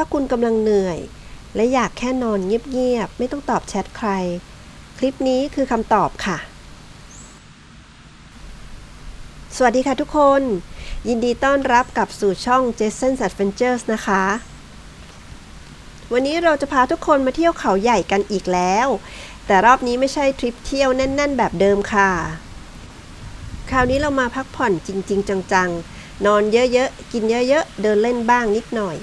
ถ้าคุณกำลังเหนื่อย และอยากแค่นอนเงียบๆ ไม่ต้องตอบแชทใคร คลิปนี้คือคำตอบค่ะ สวัสดีค่ะทุกคน ยินดีต้อนรับกลับสู่ช่อง Jason's Adventures นะคะ วันนี้เราจะพาทุกคนมาเที่ยวเขาใหญ่กันอีกแล้ว แต่รอบนี้ไม่ใช่ทริปเที่ยวแน่น ๆ แบบเดิมค่ะ คราวนี้เรามาพักผ่อนจริง ๆ จัง ๆนอนเยอะๆ กินเยอะๆ เดินเล่นบ้างนิดหน่อย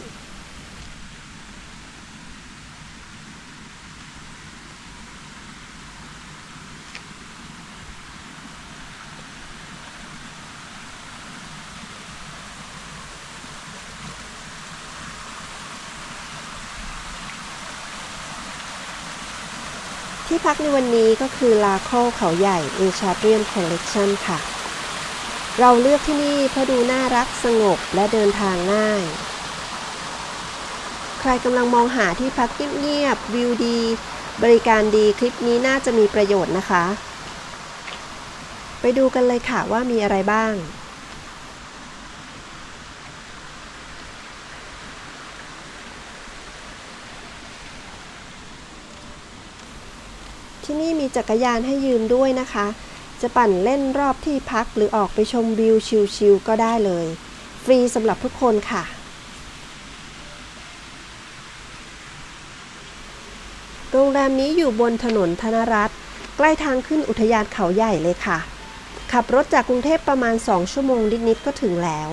ที่พักในวันนี้ก็คือลาโคเขาใหญ่เอชาเรียมคอลเลกชันค่ะ เราเลือกที่นี่เพราะดูน่ารักสงบและเดินทางง่าย ใครกำลังมองหาที่พักเงียบๆวิวดี บริการดีคลิปนี้น่าจะมีประโยชน์นะคะ ไปดูกันเลยค่ะว่ามีอะไรบ้าง ที่นี่มีจักรยานให้ยืมด้วยนะคะ จะปั่นเล่นรอบที่พักหรือออกไปชมวิวชิลๆก็ได้เลย ฟรีสำหรับทุกคนค่ะ โรงแรมนี้อยู่บนถนนธนรัตน์ใกล้ทางขึ้นอุทยานเขาใหญ่เลยค่ะ ขับรถจากกรุงเทพประมาณ 2 ชั่วโมงนิดๆก็ถึงแล้ว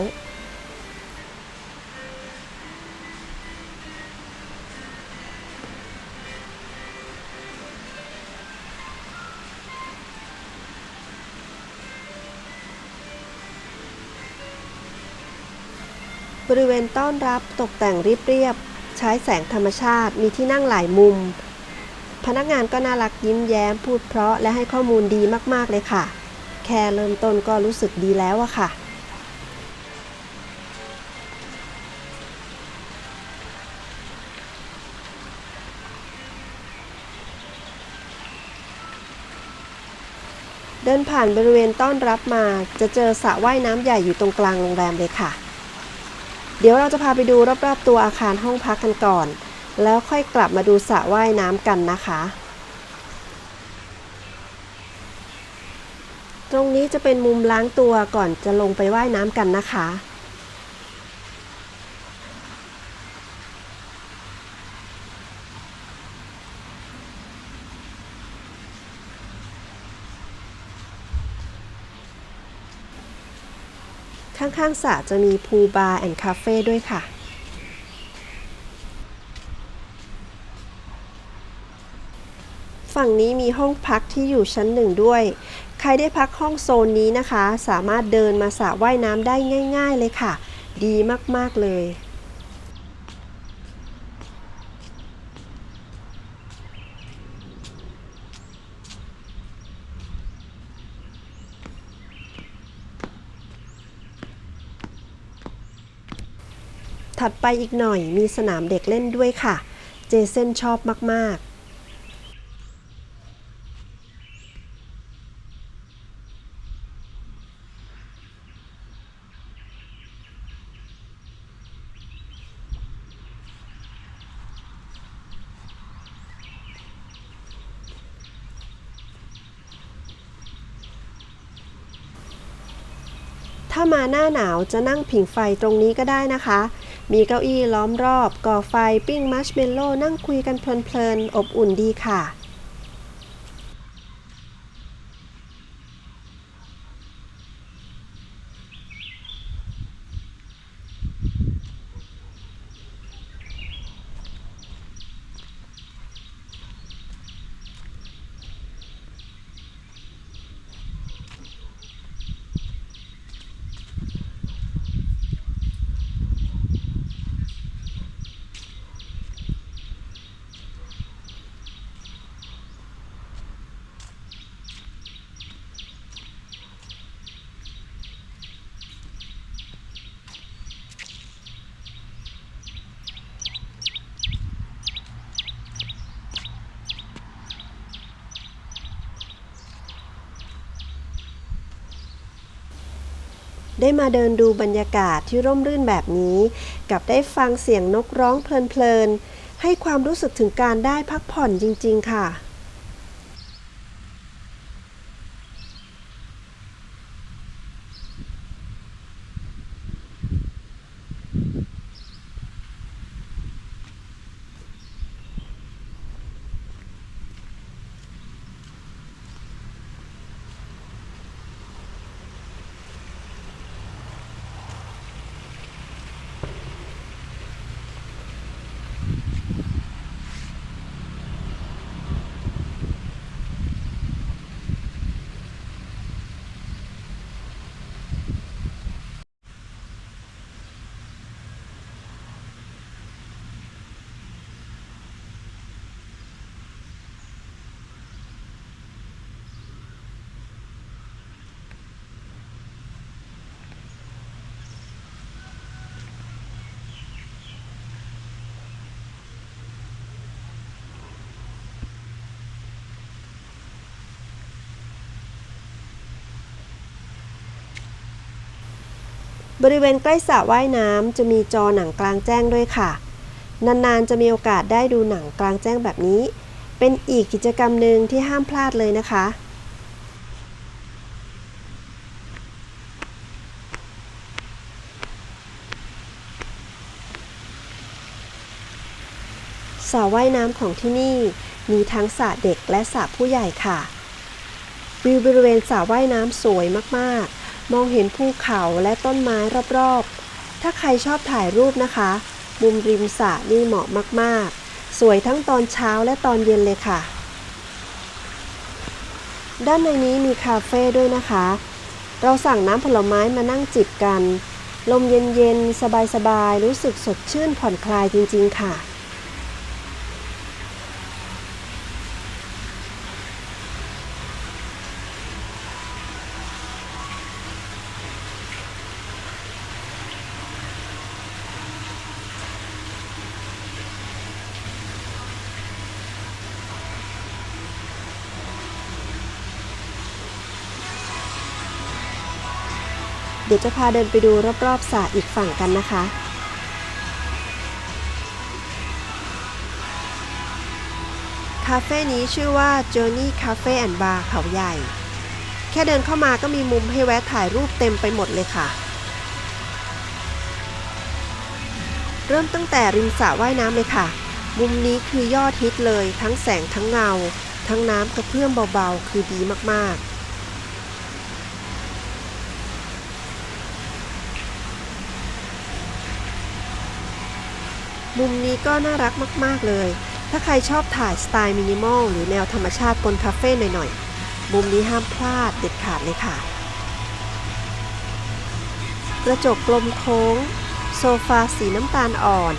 ริเวณต้อนรับตกแต่งเรียบๆ ใช้แสงธรรมชาติ มีที่นั่งหลายมุม พนักงานก็น่ารักยิ้มแย้มพูดเพราะและให้ข้อมูลดีมากๆเลยค่ะ แค่เริ่มต้นก็รู้สึกดีแล้วอะค่ะเดินผ่านบริเวณต้อนรับมา จะเจอสระว่ายน้ำใหญ่อยู่ตรงกลางโรงแรมเลยค่ะ เดี๋ยวเราจะพาไปดูรอบๆตัวอาคารห้องพักกันก่อน แล้วค่อยกลับมาดูสระว่ายน้ำกันนะคะ ตรงนี้จะเป็นมุมล้างตัวก่อนจะลงไปว่ายน้ำกันนะคะ ข้างๆสระจะมีพูลบาร์แอนด์คาเฟ่ด้วยค่ะ ฝั่งนี้มีห้องพักที่อยู่ชั้นหนึ่งด้วย ใครได้พักห้องโซนนี้นะคะ สามารถเดินมาสระว่ายน้ำได้ง่าย ๆ เลยค่ะ ดีมากๆเลย ถัดไปอีกหน่อยมีสนามเด็กเล่นด้วยค่ะ เจเซนชอบมาก ๆถ้ามาหน้าหนาวจะนั่งผิงไฟตรงนี้ก็ได้นะคะ มีเก้าอี้ล้อมรอบ ก่อไฟปิ้งมัชเมลโล่นั่งคุยกันเพลินๆ อบอุ่นดีค่ะ ได้มาเดินดูบรรยากาศที่ร่มรื่นแบบนี้ กับได้ฟังเสียงนกร้องเพลินๆ ให้ความรู้สึกถึงการได้พักผ่อนจริง ๆ ค่ะ บริเวณใกล้สระว่ายน้ำจะมีจอหนังกลางแจ้งด้วยค่ะ นานๆจะมีโอกาสได้ดูหนังกลางแจ้งแบบนี้ เป็นอีกกิจกรรมหนึ่งที่ห้ามพลาดเลยนะคะ สระว่ายน้ำของที่นี่มีทั้งสระเด็กและสระผู้ใหญ่ค่ะ วิวบริเวณสระว่ายน้ำสวยมากๆ มองเห็นภูเขาและต้นไม้รอบๆ ถ้าใครชอบถ่ายรูปนะคะ มุมริมสระนี่เหมาะมากๆ สวยทั้งตอนเช้าและตอนเย็นเลยค่ะ ด้านในนี้มีคาเฟ่ด้วยนะคะ เราสั่งน้ำผลไม้มานั่งจิบกัน ลมเย็นๆ สบายๆ รู้สึกสดชื่นผ่อนคลายจริงๆค่ะ ดี๋ยวจะพาเดินไปดูรอบๆสระอีกฝั่งกันนะคะคาเฟ่นี้ชื่อว่า Journey Cafe and Bar เขาใหญ่ แค่เดินเข้ามาก็มีมุมให้แวะถ่ายรูปเต็มไปหมดเลยค่ะ เริ่มตั้งแต่ริมสระว่ายน้ำเลยค่ะ มุมนี้คือยอดฮิตเลยทั้งแสงทั้งเงา ทั้งน้ำกระเพื่อมเบาๆ คือดีมากๆ มุมนี้ก็น่ารักมาก ๆ เลย ถ้าใครชอบถ่ายสไตล์มินิมอลหรือแนวธรรมชาติบนคาเฟ่หน่อยๆ มุมนี้ห้ามพลาดเด็ดขาดเลยค่ะ กระจกกลมโค้ง โซฟาสีน้ำตาลอ่อน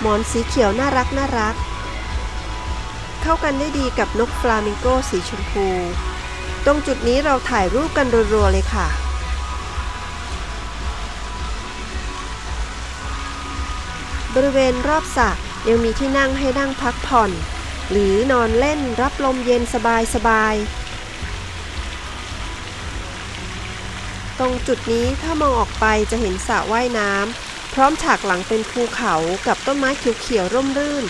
หมอนสีเขียวน่ารักน่ารัก เข้ากันได้ดีกับนกฟลามิงโกสีชมพู ตรงจุดนี้เราถ่ายรูปกันรัวๆเลยค่ะ บริเวณรอบสระยังมีที่นั่งให้นั่งพักผ่อน หรือนอนเล่นรับลมเย็นสบายๆตรงจุดนี้ถ้ามองออกไปจะเห็นสระว่ายน้ำพร้อมฉากหลังเป็นภูเขากับต้นไม้เขียวๆร่มรื่น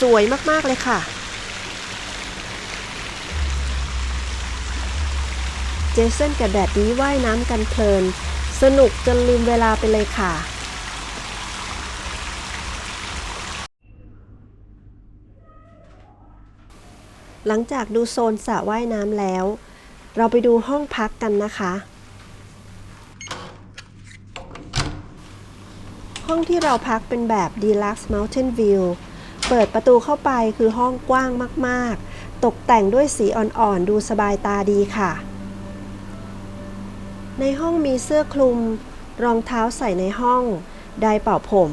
สวยมากๆเลยค่ะ เจสันกับแดดดี้ว่ายน้ำกันเพลิน สนุกจนลืมเวลาไปเลยค่ะ หลังจากดูโซนสระว่ายน้ำแล้ว เราไปดูห้องพักกันนะคะ ห้องที่เราพักเป็นแบบ Deluxe Mountain View เปิดประตูเข้าไปคือห้องกว้างมากๆ ตกแต่งด้วยสีอ่อนๆ ดูสบายตาดีค่ะ ในห้องมีเสื้อคลุม รองเท้าใส่ในห้อง ไดร์เป่าผม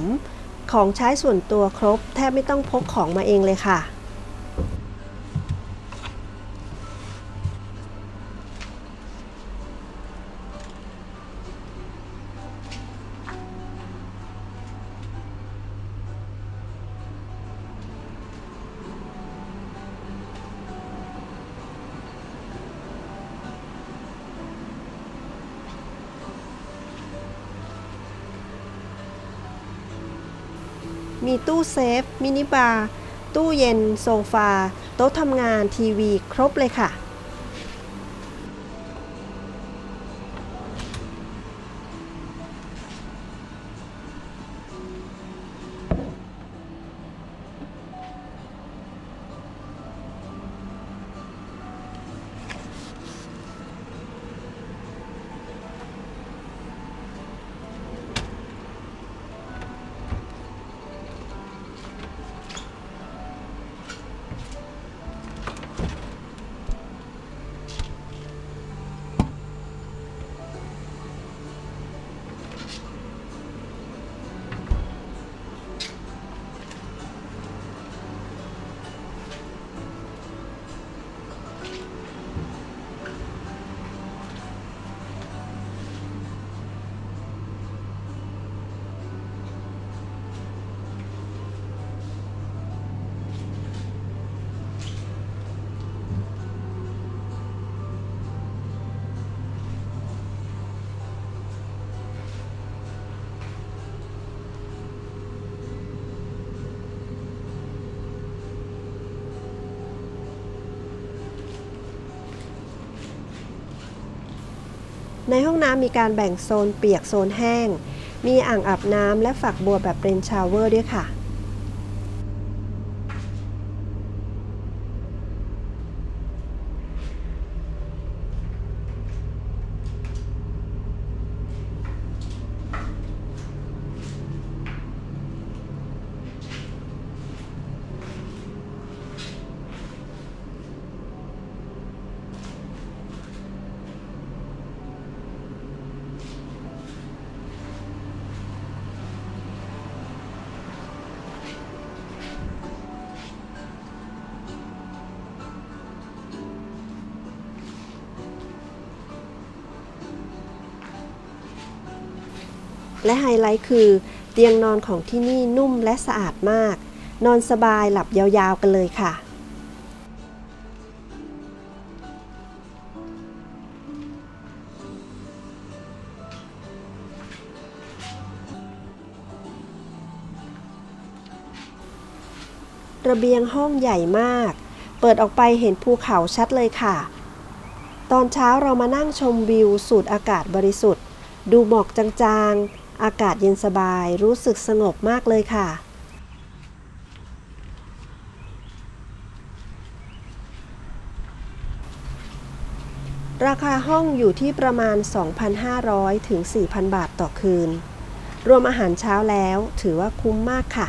ของใช้ส่วนตัวครบ แทบไม่ต้องพกของมาเองเลยค่ะ มีตู้เซฟ มินิบาร์ ตู้เย็น โซฟา โต๊ะทำงานทีวี ครบเลยค่ะ ในห้องน้ำมีการแบ่งโซนเปียกโซนแห้ง มีอ่างอาบน้ำและฝักบัวแบบเรนชาวเวอร์ด้วยค่ะ และไฮไลท์คือเตียงนอนของที่นี่นุ่มและสะอาดมาก นอนสบายหลับยาวๆกันเลยค่ะ ระเบียงห้องใหญ่มาก เปิดออกไปเห็นภูเขาชัดเลยค่ะ ตอนเช้าเรามานั่งชมวิวสูดอากาศบริสุทธิ์ ดูหมอกจางๆ อากาศเย็นสบายรู้สึกสงบมากเลยค่ะ ราคาห้องอยู่ที่ประมาณ 2,500 ถึง 4,000 บาทต่อคืน รวมอาหารเช้าแล้วถือว่าคุ้มมากค่ะ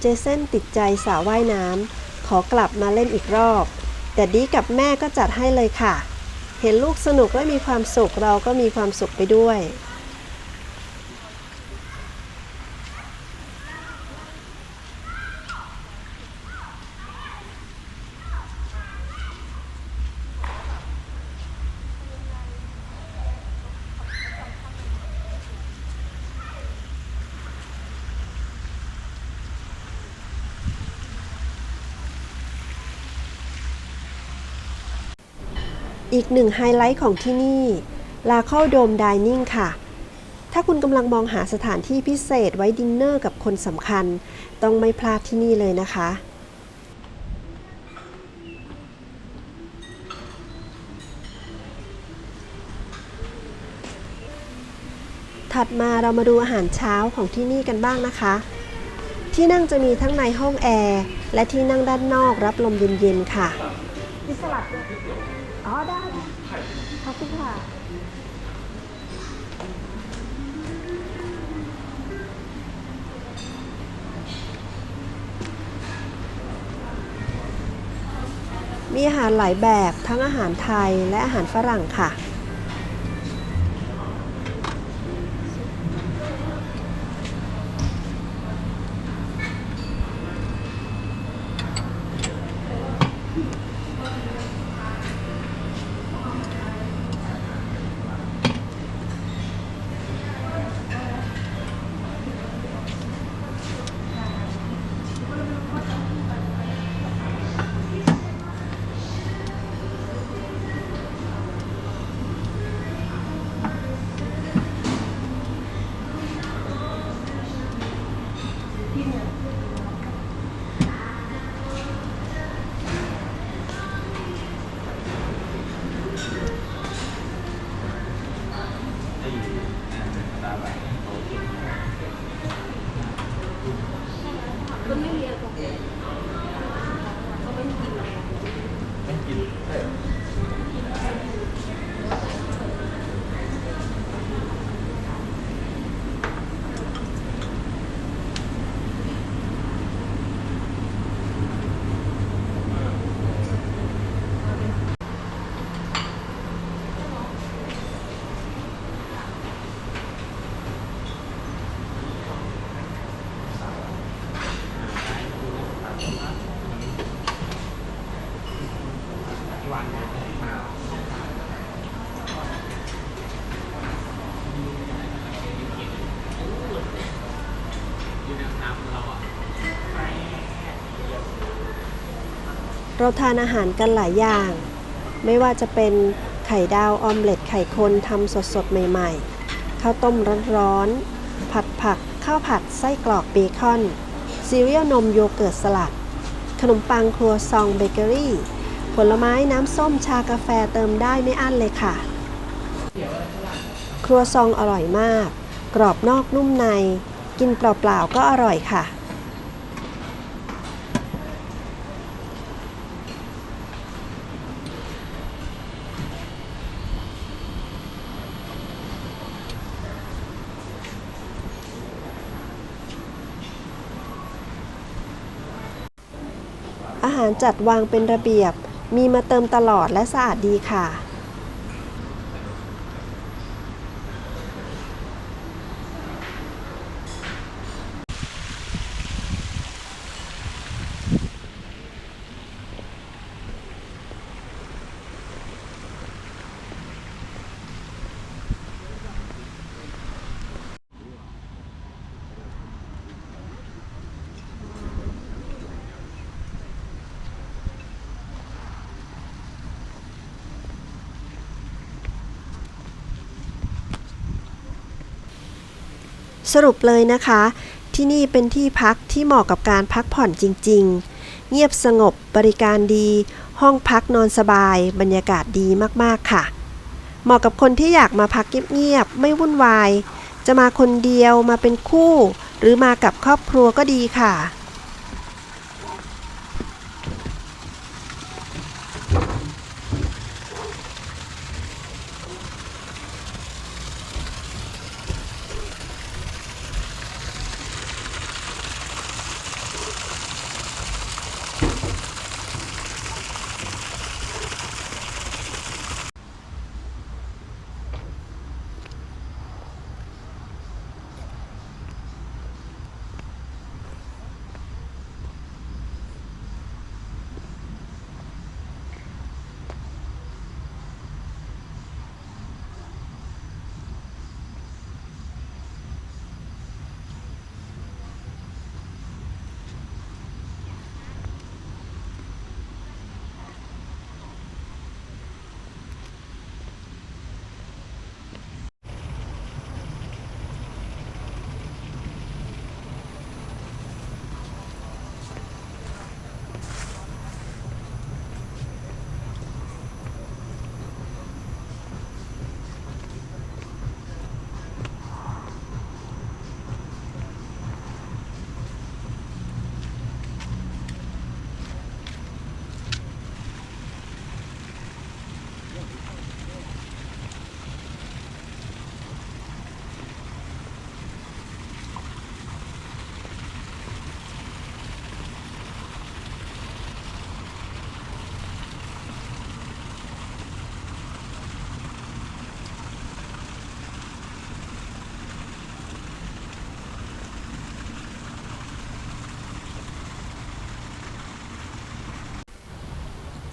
เจสันติดใจสระว่ายน้ำขอกลับมาเล่นอีกรอบ แต่ดีกับแม่ก็จัดให้เลยค่ะ เห็นลูกสนุกและมีความสุขเราก็มีความสุขไปด้วย อีกหนึ่งไฮไลท์ของที่นี่ลาเข้าโดมดิเนิ่งค่ะ ถ้าคุณกำลังมองหาสถานที่พิเศษไว้ดินเนอร์กับคนสำคัญ ต้องไม่พลาดที่นี่เลยนะคะถัดมาเรามาดูอาหารเช้าของที่นี่กันบ้างนะคะ ที่นั่งจะมีทั้งในห้องแอร์ และที่นั่งด้านนอกรับลมเย็นๆค่ะมีสลัดด้วย มีอาหารหลายแบบทั้งอาหารไทยและอาหารฝรั่งค่ะ เราทานอาหารกันหลายอย่าง ไม่ว่าจะเป็นไข่ดาวออมเล็ตไข่คนทำสดๆ ใหม่ๆ ข้าวต้มร้อนๆ ผัดผัก ข้าวผัดไส้กรอกเบคอน ซีเรียลนมโยเกิร์ตสลัด ขนมปังครัวซองเบเกอรี่ ผลไม้น้ำส้มชากาแฟเติมได้ไม่อั้นเลยค่ะ ครัวซองอร่อยมาก กรอบนอกนุ่มใน กินเปล่าๆ ก็อร่อยค่ะ จัดวางเป็นระเบียบ มีมาเติมตลอดและสะอาดดีค่ะ สรุปเลยนะคะ ที่นี่เป็นที่พักที่เหมาะกับการพักผ่อนจริง ๆ เงียบสงบบริการดี ห้องพักนอนสบาย บรรยากาศดีมากๆค่ะ เหมาะกับคนที่อยากมาพักเงียบๆไม่วุ่นวาย จะมาคนเดียวมาเป็นคู่ หรือมากับครอบครัวก็ดีค่ะ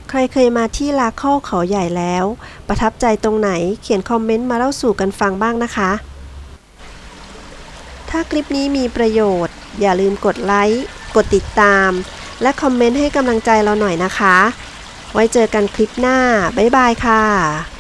ใครเคยมาที่ลาข้อเขาใหญ่แล้ว ประทับใจตรงไหนเขียนคอมเมนต์มาเล่าสู่กันฟังบ้างนะคะ ถ้าคลิปนี้มีประโยชน์ อย่าลืมกดไลค์กดติดตาม และคอมเมนต์ให้กำลังใจเราหน่อยนะคะ ไว้เจอกันคลิปหน้า บ๊ายบายค่ะ